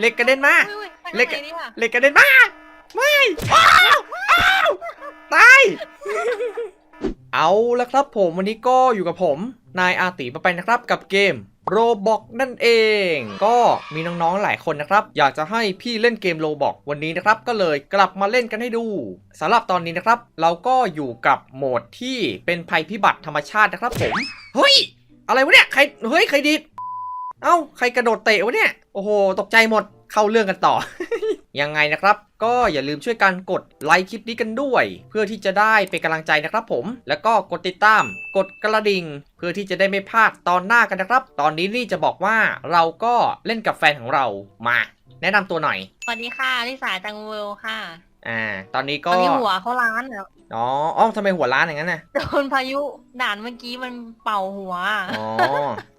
เหล็กกระเด็นมาอุ้ยอุ้ยไปเล็กไหนเนี่ยเหล็กกระเด็นมาไม่อ้าวอ้าวตายเอาละครับผมวันนี้ก็อยู่กับผมนายอาติมาไปนะครับกับเกมโรบอกนั่นเอง ก็มีน้องๆหลายคนนะครับ อยากจะให้พี่เล่นเกมโรบอกวันนี้นะครับ ก็เลยกลับมาเล่นกันให้ดูสำหรับตอนนี้นะครับ เราก็อยู่กับโหมดที่เป็นภัยพิบัติธรรมชาตินะครับผมเฮ้ย อะไรวะเนี่ย ใคร เฮ้ย ใครดีด เอ้า ใครกระโดดเตะวะเนี่ย โอ้โห ตกใจหมด เข้าเรื่องกันต่อ ยังไงนะครับ ก็อย่าลืมช่วยกันกดไลค์คลิปนี้กันด้วย เพื่อที่จะได้เป็นกำลังใจนะครับผม แล้วก็กดติดตาม กดกระดิ่ง เพื่อที่จะได้ไม่พลาดตอนหน้ากันนะครับ ตอนนี้นี่จะบอกว่าเราก็เล่นกับแฟนของเรา มา แนะนำตัวหน่อย สวัสดีค่ะลิสาจังเวลค่ะ อ่า ตอนนี้ตก็อนนี้หัวเขาล้านแล้วอ๋ออ๋อทำไมหัวล้านอย่างนั้นน่ะโดนพายุด่านเมื่อกี้มันเป่าหัว อ๋อ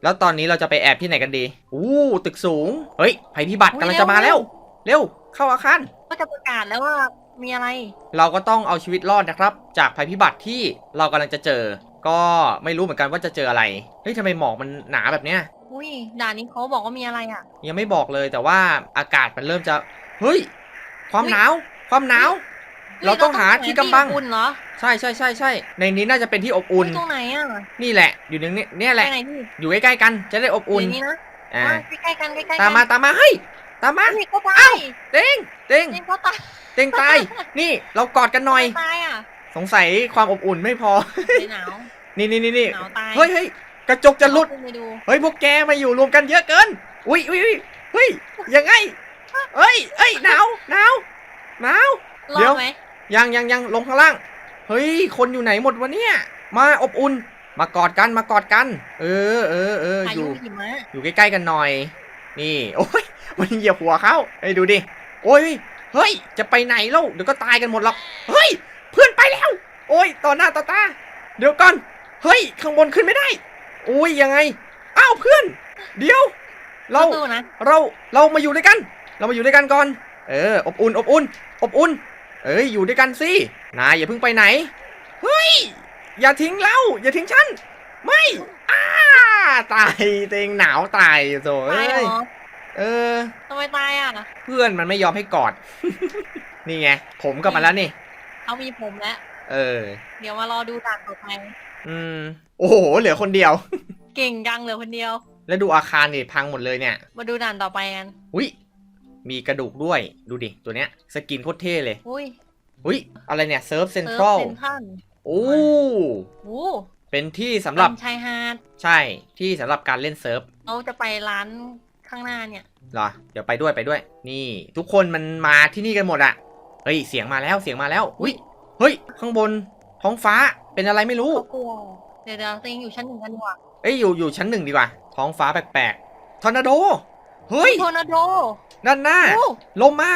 แล้วตอนนี้เราจะไปแอบที่ไหนกันดีอู้ตึกสูง เฮ้ยภัยพิบัติกำลังจะมาแล้ว เร็วเข้าอาคาร ก็จะประกาศแล้วว่ามีอะไร เราก็ต้องเอาชีวิตรอดนะครับ จากภัยพิบัติที่เรากำลังจะเจอ ก็ไม่รู้เหมือนกันว่าจะเจออะไร เฮ้ยทำไมหมอกมันหนาแบบเนี้ย อุ้ยด่านนี้เขาบอกว่ามีอะไรอะ ยังไม่บอกเลยแต่ว่าอากาศมันเริ่มจะ เฮ้ย ความเฮ้ยหนาว ความหนาว เราต้องหาที่กำบังที่อุ่นเหรอใช่ใช่ใช่ใช่ในนี้น่าจะเป็นที่อบอุ่นเฮ้ยตรงไหนอะนี่แหละ อยู่ในนี้เนี่ยแหละไปไหนพี่อยู่ใกล้ๆกันจะได้อบอุ่อุ่นนนี้นะอ่ามาใกล้ๆกันใกล้ๆกันตามมาตามมาเฮ้ยตามมาเฮ้ยเขาตาเอ้ายเต็งเต็งเฮ้ยเขาตายเต็งตาย นี่เรากอดกันหน่อย ตายอะสงสัยความอบอุ่นไม่พอเดี๋ยวหนาวนี่นี่นี่นี่หนาวตายเฮ้ยเฮ้ยกระจกจะหลุดเอาขึ้นไปดูเฮ้ยพวกแกมาอยู่รวมกันเยอะเกิน อุ้ยอุ้ยอุ้ยเฮ้ยยังไงเฮ้ยเอ้ยหนาวหนาว หนาวรเดี๋อยวดไหมยังยังยังลงข้างล่าง เฮ้ย คนอยู่ไหนหมดวะเนี่ย มาอบอุ่น มากอดกันมากอดกัน เออเออเออพาอยุยู่ หิมะอยู่ใกล้ๆกันหน่อย นี่ โอ้ย มันเหยียบหัวเขาเฮ้ยดูดิ โอ้ย เฮ้ย จะไปไหนเล่าเดี๋ยวก็ตายกันหมดหรอก เฮ้ย เพื่อนไปแล้ว โอ้ย ต่อหน้าต่อตา เดี๋ยวก่อน เฮ้ย ข้างบนขึ้นไม่ได้ โอ้ย ยังไง อ้าวเพื่อน เดี๋ยว เรา สู้ๆนะ เรา เรามาอยู่ด้วยกัน เรามาอยู่ด้วยกันก่อน เออ อบอุ่น อบอุ่น อบอุ่น เอ้ย อยู่ด้วยกันสิ นายอย่าเพิ่งไปไหน เฮ้ย อย่าทิ้งเราอย่าทิ้งฉัน ไม่อ้าตายเตงหนาวตายโถ่ตายเอ้ยเหรอเออ ทำไมตายอะ เพื่อนมันไม่ยอมให้กอด นี่ไง ผมกลับมาแล้วนี่เขามีผมแล้ว เออ เดี๋ยวมารอดูด่านต่อไป อืม โอ้โห เหลือคนเดียว เก่งจังเหลือคนเดียว แล้วดูอาคารนี่พังหมดเลยเนี่ย มาดูด่านต่อไปกัน อุ้ย มีกระดูกด้วยดูดิ ตัวเนี้ยสกินโคตรเท่เลยอุ้ยอุ้ยอะไรเนี่ยเซิร์ฟเซ็นเซิทร์รัฟลเซนทรัลโอ้โอ้เป็นที่สำหรับเป็นชายหาดใช่ที่สำหรับการเล่นเซิร์ฟเราจะไปร้านข้างหน้าเนี่ยเหรอเดี๋ยวไปด้วยไปด้วย นี่ ทุกคนมันมาที่นี่กันหมดอะเฮ้ยเสียงมาแล้วเสียงมาแล้วอุ้ยเฮ้ย ข้างบนท้องฟ้าเป็นอะไรไม่รู้เขากลัวเดี๋ยวเดี๋ยวตัวเองอยู่ชั้นหนึ่งกันดีกว่าเอ้ยอยู่อยู่ชั้นหนึ่งดีกว่าท้องฟ้าแปลกๆทอร์นาโด เฮ้ยโทอร์นาโดด้านหน้าโอ้ ลมมา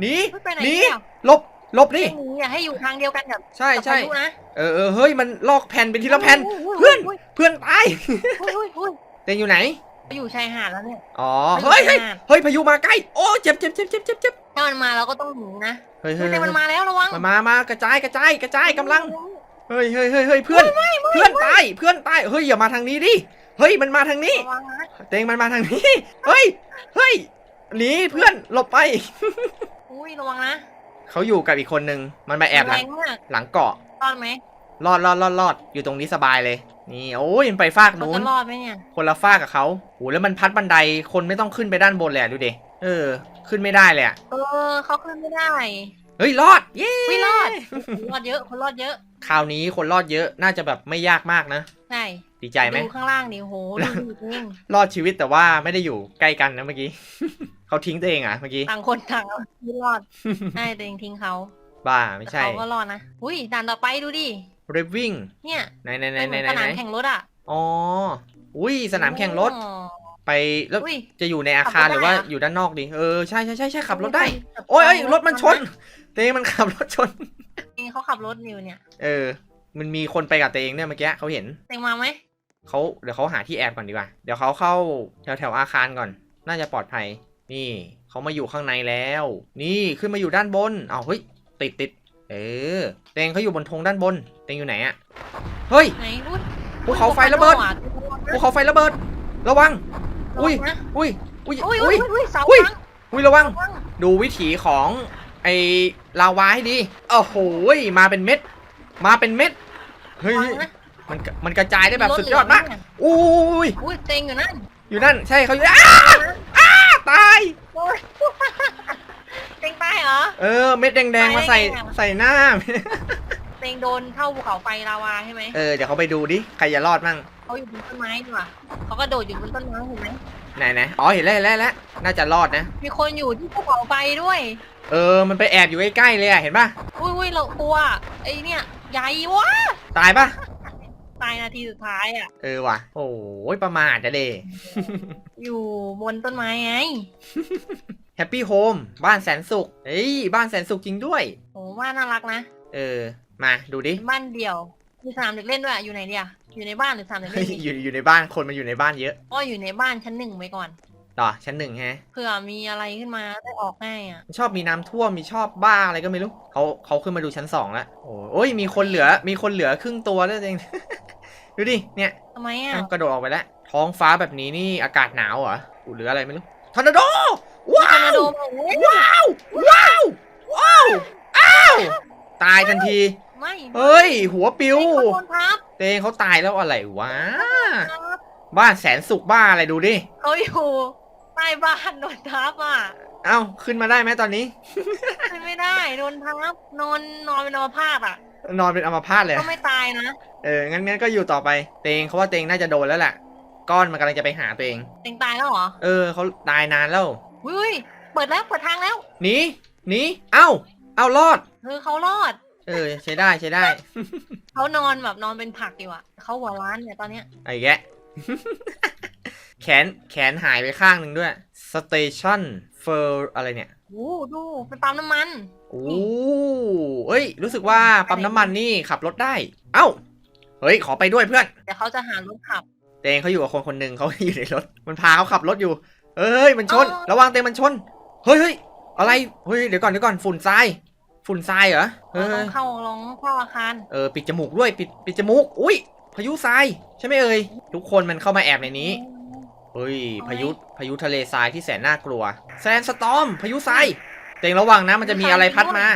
หนีไม่ไปไหนหนีเนี่ยหลบหลบดิไม่หนีอย่าให้อยู่ทางเดียวกันกับใช่กับใช่พายุนะเออเออเฮ้ยมันลอกแผ่นเป็นทีละแผ่นยยเพื่อนยเพื่อนตายเฮ้ยเฮ้ยเฮ้ยเต็งอยู่ไหนไปอยู่ชายหาดแล้วเนี่ยอ๋อพายุเฮ้ยเฮ้ยชายหาดเฮ้ยพายุมาใกล้โอ้เจ็บเจ็บเจ็บเจ็บเจ็บเจ็บถ้ามันมาเราก็ต้องหนีนะเฮ้ยเฮ้เฮ้ยยแต่มันมาแล้วระวังมามามากระจายกระจายกระจายกำลังเฮ้ยเฮ้ยเฮ้ยเฮ้ยเพื่อน เพื่อนตายเพื่อนตายเฮ้ยอย่ามาทางนี้ดิ เฮ้ยมันมาทางนี้ ระวังนะเตงมันมาทางนี้ เฮ้ย เฮ้ย หนีเพื่อนหลบไป อุ้ยระวังนะเขาอยู่กับอีกคนนึง มันมาแอบหแรลังงมากหลังเกาะ รอดไหมรอดรอดรอดรอดอยู่ตรงนี้สบายเลย นี่ โอ้ยมันไปฟากเรานู้จะนรอดไหมเนี่ยคนละฟากกับเขาโหแล้วมันพัดบันได คนไม่ต้องขึ้นไปด้านบนเลยอะดูดิ เออ ขึ้นไม่ได้เลยอะเออเขาขึ้นไม่ได้เฮ้ย รอด เย้ไม่รอดคนรอดเยอะคนรอดเยอะ คราวนี้คนรอดเยอะน่าจะแบบไม่ยากมากนะ ใช่ดีใจไหมดูข้างล่างดิโหดูดิเองรอดชีวิตแต่ว่าไม่ได้อยู่ใกล้กันนะเมื่อกี้ เขาทิ้งตัวเองอะเมื่อกี้ต่างคนต่างเอาไม่รอดใช่ตัวเองทิ้งเขาบ้าไม่แต่ใช่เขาก็รอดนะอุ้ยด่านต่อไปดูดิเรฟวิ่งเนี่ยไหนไหนไหนเป็นไหเหนมือนไหนสไหนานมแข่งรถอะอ๋ออุ้ยสนามแข่งรถอ๋อไปแล้วอุ้ยจะอยู่ในอาคารขับรถหรือว่าได้เหรออยู่ด้านนอกดิเออใช่ใช่ใช่ใช่ขับรถได้ขับโอ้ยเอ้ยรถมันชนนะตัวเองมันขับรถชน เองเขาขับรถอยู่เนี่ย เออ มันมีคนไปกับตัวเองเนี่ยเมื่อกี้เขาเห็นเองมาไหมเขาเดี๋ยวเขาหาที่แอบก่อนดีกว่า เดี๋ยวเขาเข้าแถวแถวอาคารก่อน น่าจะปลอดภัย นี่เขามาอยู่ข้างในแล้ว นี่ขึ้นมาอยู่ด้านบนอ้าวเฮ้ยติดติดเออเตงเขาอยู่บนธงด้านบน เตงอยู่ไหนอะเฮ้ยไหนอุ้ยภูเขาไฟระเบิดภูเขาไฟระเบิด ระวัง อุ้ยระวังนะอุ้ย อุ้ย อุ้ย อุ้อุ้ยยอุ้ยเสาอุ้ยบังอุ้ยระวังระวัง ดูวิถีของ ไอ้ลาวาให้ดีโอ้โหยมาเป็นเม็ด มาเป็นเม็ด เฮ้ยระวังนะมันกมันกระจายได้แบบสุดยอดมากรถเหลืงอุ้ยอุ้ยเต็งอยู่นั่น อยู่นั่น ใช่เขาอยู่อ้าอ้าตายโอ้ยเต็งตายเหรอ เออ เม็ดแดงๆมาใส่ตายได้ไงอะใส่หน้า เต็งโดนเข้าภูเขาไฟลาวาใช่ไหมเออ เดี๋ยวเขาไปดูดิ ใครจะรอดมั่ง เขาอยู่บนต้นไม้ดีกว่าเขาก็โดดอยู่บนต้นไม้เห็นไหมไหนไหนอ๋อเห็นแล้วเห็นแล้วเห็นแล้วน่าจะรอดนะ มีคนอยู่ที่ภูเขาไฟด้วย เออ มันไปแอบอยู่ใกล้ๆเลยอะเห็นป่ะ อุ้ยอุ้ยเรากลัวไอ้เนี่ยใหญ่วะตายป่ะ ตายนาทีสุดท้ายอะ เออว่ะ โอ้ยประมาทจะเดอยู่บนต้นไม้ไงแฮปปี้โฮมบ้านแสนสุขเฮ้ย บ้านแสนสุขจริงด้วย โอ้ว่าน่ารักนะ เออ มาดูดิ บ้านเดี่ยว มีสนามเด็กเล่นด้วยอะอยู่ไหนเดีย อยู่ในบ้านหรือสนามเด็กเฮ้เล่ยนอยู่อยู่ในบ้านคนมันอยู่ในบ้านเยอะก็อยู่ในบ้านชั้นหนึ่งไปก่อน ต่อชั้นหนึ่งฮะเผื่อมีอะไรขึ้นมาได้ออกง่ายอะ ชอบมีน้ำท่วมมีชอบบ้าอะไรก็ไม่รู้เขาเขาขึ้นมาดูชั้นสองแล้วโอ้โอ้ยมีคนเหลือมีคนเหลือครึ่งตัวแล้วเอง ดูดิเนี่ยทำไมอะ เอ้ากระโดดออกไปแล้วท้องฟ้าแบบนี้นี่อากาศหนาวเหรออุหรืออะไรไม่รู้ทอร์นาโดว้าทอร์นาว โดมาโอ้ยว้าว ว้าว ว้าว อ้าว ตายทันที ไม่เฮ้ย หัวปิวเฮ้ยเขาโดนทับ เตงเขาตายแล้วอะไรวะทับบ้านแสนสุขบ้าอะไรดูดิ เขาอยู่ใต้บ้านโดนทับอะเอ้าขึ้นมาได้ไหมตอนนี้ ขึ้นไม่ได้โดนทับนอนนอนเป็นอัมพาตอะ นอนเป็นอัมพาตเลย ก็ไม่ตายนะ เออ งั้นงั้นก็อยู่ต่อไป เตงเขาว่าเตงน่าจะโดนแล้วแหละ ก้อนมันกำลังจะไปหาตัวเอง เต็งตายแล้วเหรอ เออเขาตายนานแล้วอุ้ยเปิดแล้วเปิดทางแล้ว หนี หนี เอ้า เอ้ารอด เออเขารอด เออใช้ได้ใช้ได้ เขานอนแบบนอนเป็นผักอยู่อะเขาหัวร้านเนี่ยตอนเนี้ยไอ้แกะ แขนแขนหายไปข้างหนึ่งด้วย Station for อะไรเนี่ยโอ้ดูเป็นปั๊มน้ำมัน โอ้เอ้ย รู้สึกว่าปั๊มน้ำมันนี่ขับรถได้ เอ้า เฮ้ย ขอไปด้วยเพื่อน แต่เขาจะหารถขับ เตงเขาอยู่กับคนคนหนึ่งเขาอยู่ในรถ มันพาเขาขับรถอยู่ เอ้ย มันชนอ๋อระวังเตงมันชน เฮ้ยเฮ้ยอะไร เฮ้ย เดี๋ยวก่อนเดี๋ยวก่อนฝุ่นทราย ฝุ่นทรายเหรอเฮ้เราต้อยงเข้าลองเข้าอาคาร เออปิดจมูกด้วยปิดปิดจมูก อุ้ยพายุทรายใช่ไหมเอ่ยทุกคนมันเข้ามาแอบในนี้เฮ้ยพายุพายุทะเลทรายที่แสนน่ากลัวแซนสตอมพายุทรายเตงระวังนะ มันจะมีอะไรพัดมา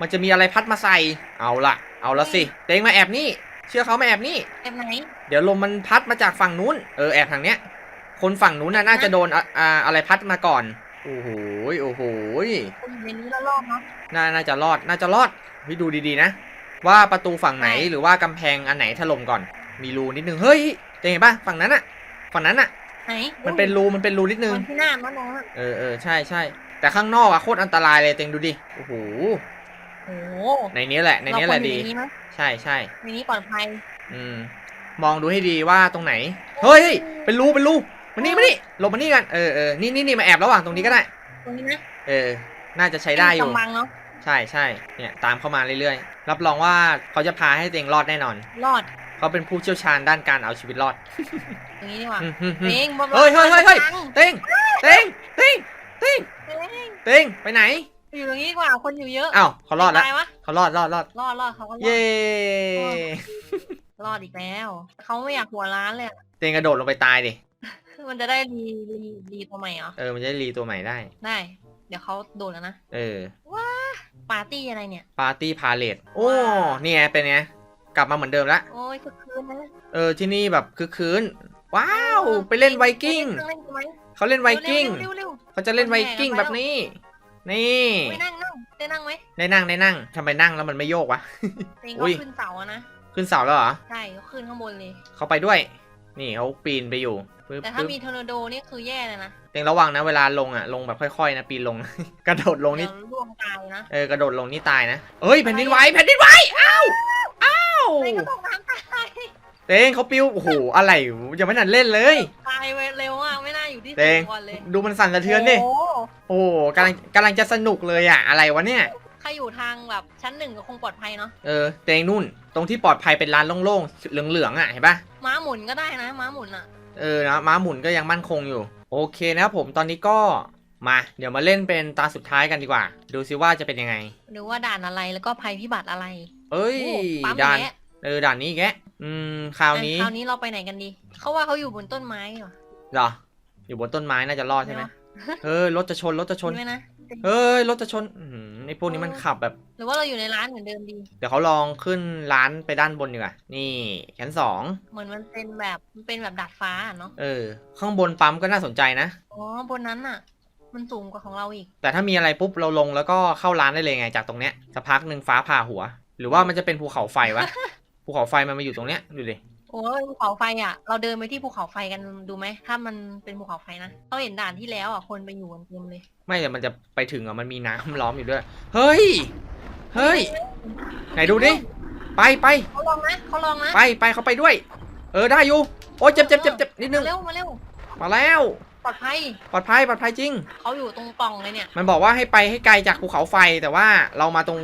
มันจะมีอะไรพัดมาใส่ เอาละเอาละสิ เตงมาแอบนี่ เชื่อเขามาแอบนี่เอ็มไหน เดี๋ยวลมมันพัดมาจากฝั่งนู้น เออแอบทางเนี้ย คนฝั่งนู้นน่ะน่าจะโดนอะอ่าอะไรพัดมาก่อน โอ้โหยโอ้โหยคนอยู่ในนี้แล้วรอบเนาะน่าน่าจะรอดน่าจะรอดเฮ้ยดูดีๆนะ ว่าประตูฝั่งไหนใช่หรือว่ากำแพงอันไหนถล่มก่อน มีรูนิดนึงเฮ้ยเจ๊เห็นปะฝั่งนั้นอะฝั่งนั้นอะไหนมันเป็นรูมันเป็นรูนิดนึงคนที่หน้ามันน้องอะเออเออใช่ใช่แต่ข้างนอกอะโคตรอันตรายเลยเต็งดูดิโอ้โหโอ้ในนี้แหละในนี้แหละเราควรดีอยู่ในนี้ไหมใช่ใช่ในนี้ปลอดภัย อืมมองดูให้ดีว่าตรงไหน เฮ้ยเป็นรูเป็นรู มานี่มานี่หลบมานี่กันเออเออนี่นี่นี่มาแอบระหว่างตรงนี้ก็ได้ ตรงนี้นะเออ น่าจะใช้ได้อยู่ กำบังเนาะ ใช่ใช่เนี่ยตามเข้ามาเรื่อยๆ รับรองว่าเขาจะพาให้ตัวเองรอดแน่นอน รอด เขาเป็นผู้เชี่ยวชาญด้านการเอาชีวิตรอดตรงนี้ดีกว่าอืมอืมอืม เองบนเฮ้ยเฮ้ยเฮ้ยเฮ้ยตังค์เต็งเต็งเต็งเต็งเองเต็งไปไหนอยู่ตรงนี้ดีกว่า คนอยู่เยอะอ้าวเขารอดแล้วตายวะเขารอดรอดรอดรอดรอดเขาก็รอเย้ดรอดอีกแล้ว เขาไม่อยากหัวร้านเลยอะเต็งกระโดดลงไปตายดิ มันจะได้รีรีรีตัวใหม่เหรอ เออ มันจะได้รีตัวใหม่ได้ ได้ เดี๋ยวเขาโดนแล้วนะ เออ ปาร์ตี้อะไรเนี่ย ปาร์ตี้พาเลตโอ้ว้าว นี่ไงเป็นไง กลับมาเหมือนเดิมละ โอ้ยคือคืนนะเออ ที่นี่แบบคือคืน ว้าว ไปเล่นไวกิ้งเล่นกันไหมเขาเล่นไวกิ้ง เร็วๆเร็วเขาจะเล่นไวกิ้งคนแห่แบบนี้ นี่ๆไม่นั่งนั่งได้นั่งไหมได้นั่งได้นั่งทำไมนั่งแล้วมันไม่โยกวะ เองอุ้ก็ย ขึ้นเสาอะนะ ขึ้นเสาแล้วเหรอ ใช่เขาขึ้นข้างบนเลย เขาไปด้วย นี่เขาปีนไปอยู่ ปึ๊บแต่ถ้าปึ๊บมีทอร์นาโดนี่คือแย่เลยนะเต็งระวังนะเวลาลงอะลงแบบค่อยๆนะปีนลง กระโดดลงนี่ เดี๋ยวร่วงตายนะเออกระโดดลงนี่ตายนะเอ้ยแผ่นดินไหวแผ่นดินไหวอ้าวอ้าวเองก็ตกน้ำตายเต็งเขาปิวโอ้โหอะไรยังไม่ทันเล่นเลย ตายเร็วอะไม่น่าอยู่ที่เตงสูก่อนเลยดูมันสั่นสะเทือนดิโอ้โหโอ้โหกำลังกำลังจะสนุกเลยอะอะไรวะเนี่ย ใครอยู่ทางแบบชั้นหนึ่งก็คงปลอดภัยเนาะเออเตงนู่น ตรงที่ปลอดภัยเป็นลานโล่งๆเหลืองๆอะเห็นปะม้าหมุนก็ได้นะม้าหมุนอะ เออนะม้าหมุนก็ยังมั่นคงอยู่ โอเคนะครับผมตอนนี้ก็มาเดี๋ยวมาเล่นเป็นตาสุดท้ายกันดีกว่า ดูซิว่าจะเป็นยังไง หรือว่าด่านอะไรแล้วก็ภัยพิบัติอะไร เอ้ยโอ้ปั๊มด่านแยะเออด่านนี้แกะอืมคราวนี้คราวนี้เราไปไหนกันดี เขาว่าเขาอยู่บนต้นไม้เหรอเหรออยู่บนต้นไม้น่าจะรอดใช่ไหมเนอะ เฮ้ยรถจะชนรถจะชน ดีไหมนะ เฮ้ยรถจะชนอื้อหือไอ้พวกนี้มันขับแบบ หรือว่าเราอยู่ในร้านเหมือนเดิมดี เดี๋ยวเขาลองขึ้นร้านไปด้านบนดีกว่า นี่ชั้นสอง เหมือนมันเป็นแบบมันเป็นแบบดาดฟ้าอะเนาะ เออ ข้างบนปั๊มก็น่าสนใจนะ อ๋อบนนั้นอะ มันสูงกว่าของเราอีก แต่ถ้ามีอะไรปุ๊บเราลงแล้วก็เข้าร้านได้เลยไงจากตรงเนี้ยสักพักหนึ่งฟ้าผ่าหัว หรือว่ามันจะเป็นภูเขาไฟวะ ภูเขาไฟมันมาอยู่ตรงเนี้ยดูดิ โอ้ยภูเขาไฟอะ เราเดินไปที่ภูเขาไฟกันดูไหม ถ้ามันเป็นภูเขาไฟนะเราเห็นด่านที่แล้วอะคนไปอยู่กันเต็มเลย ไม่แต่มันจะไปถึงอะมันมีน้ำล้อมอยู่ด้วย เฮ้ย เฮ้ย ไหนดูดิ ไปไปเขาลองนะเขาลองนะไปไปเขาไปด้วย เออได้อยู่ โอ้ยเจ็บเจ็บเจ็บเจ็บนิดนึมางเร็วมาเร็ว มาแล้ว ปลอดภัย ปลอดภัยปลอดภัยจริง เขาอยู่ตรงปล่องเลยเนี่ย มันบอกว่าให้ไปให้ไกลจากภูเขาไฟแต่ว่าเรามาตรง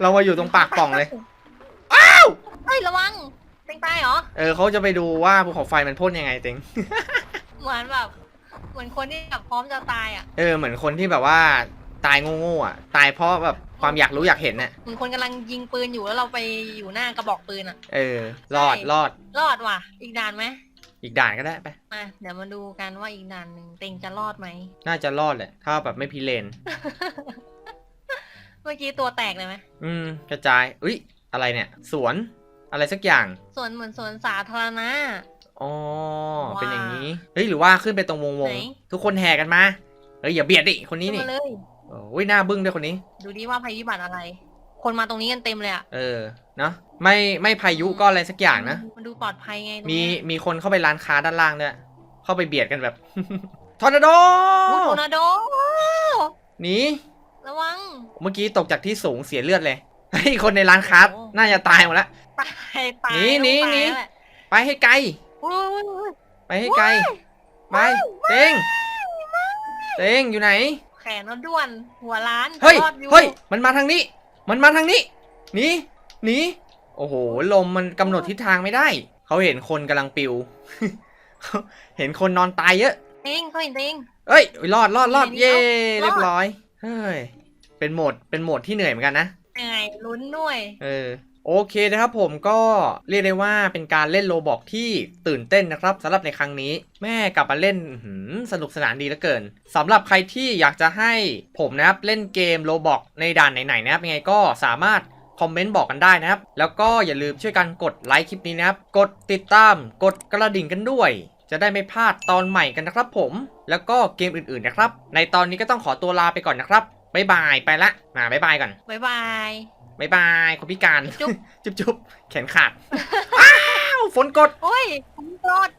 เรามาอยู่ตรงปากปล่องเลยเฮ้ยระวังเต็งตายเหรอ เออเขาจะไปดูว่าภูเขาไฟมันพ่นยังไงเต็ง เหมือนแบบ เหมือนคนที่แบบพร้อมจะตายอะ เออเหมือนคนที่แบบว่าตายโง่ๆอะ ตายเพราะแบบความอยากรู้อยากเห็นน่ะ เหมือนคนกำลังยิงปืนอยู่แล้วเราไปอยู่หน้ากระบอกปืนอะ เออรอดใช่รอดรอดว่ะ อีกด่านไหมอีกด่านก็ได้ไป มาเดี๋ยวมาดูกันว่าอีกด่านหนึ่งเต็งจะรอดไหม น่าจะรอดแหละ ถ้าแบบไม่พิเรน เมื่อกี้ตัวแตกเลยไหมอืม กระจาย อุ้ยอะไรเนี่ย สวน อะไรสักอย่างส่วนเหมือนสวนสาธารณะ อ๋อ ว้าเป็นอย่างนี้ เฮ้ย หรือว่าขึ้นไปตรงวงวงไหนทุกคนแห่กันมา เฮ้ย อย่าเบียดดิ คนนี้ขึ้นนี่มาเลย โอ้ยหน้าบึ้งด้วยคนนี้ ดูดิว่าภัยพิบัติอะไร คนมาตรงนี้กันเต็มเลยอะเออ เนอะไม่ไม่พายุก็อะไรสักอย่างนะ มันดูปลอดภัยไงตรงมีเนี้ยมีคนเข้าไปร้านค้าด้านล่างด้วยเข้าไปเบียดกันแบบ ทอร์นาโดโอ้โทนาโด หนี ระวัง เมื่อกี้ตกจากที่สูงเสียเลือดเลย เฮ้ย คนในร้านค้าโอ้ น่าจะตายหมดแล้ว ตายตายหนีหนีต้องตายหนีแหละไปให้ไกล โอ้ยโอ้ยโอ้ย ไปให้ไกล ไปเต็ง เต็งอยู่ไหน แขนเราด้วน หัวล้านเฮ้ย รอดอยู่เฮ้ย มันมาทางนี้ มันมาทางนี้ หนี หนี โอ้โห ลมมันกำหนดทิศทางไม่ได้ เขาเห็นคนกำลังปิว เห็นคนนอนตายเยอะ เต็งเขาเห็นเต็ง เอ้ย รอด รอด รอดนี่เย่นี่เอารอด เรียบร้อย เฮ้ย เป็นโหมด เป็นโหมดที่เหนื่อยเหมือนกันนะ เหนื่อยลุ้นด้วย เออ โอเคนะครับผมก็เรียกได้ว่าเป็นการเล่นโลบอกที่ตื่นเต้นนะครับสำหรับในครั้งนี้ แม่กลับมาเล่นสนุกสนานดีเหลือเกินสำหรับใครที่อยากจะให้ผมนะครับเล่นเกมโลบอกในด่านไหนๆนะครับยังไงก็สามารถคอมเมนต์บอกกันได้นะครับ แล้วก็อย่าลืมช่วยกันกดไลค์คลิปนี้นะครับ กดติดตามกดกระดิ่งกันด้วย จะได้ไม่พลาดตอนใหม่กันนะครับผม แล้วก็เกมอื่นๆนะครับ ในตอนนี้ก็ต้องขอตัวลาไปก่อนนะครับบ๊ายบายไปละมาบ๊ายบายก่อนบ๊ายบาย บายบายคนพิการจุ๊บจุ๊บจุ๊บแขนขาดว้าวฝนกดโอ้ยผมรอด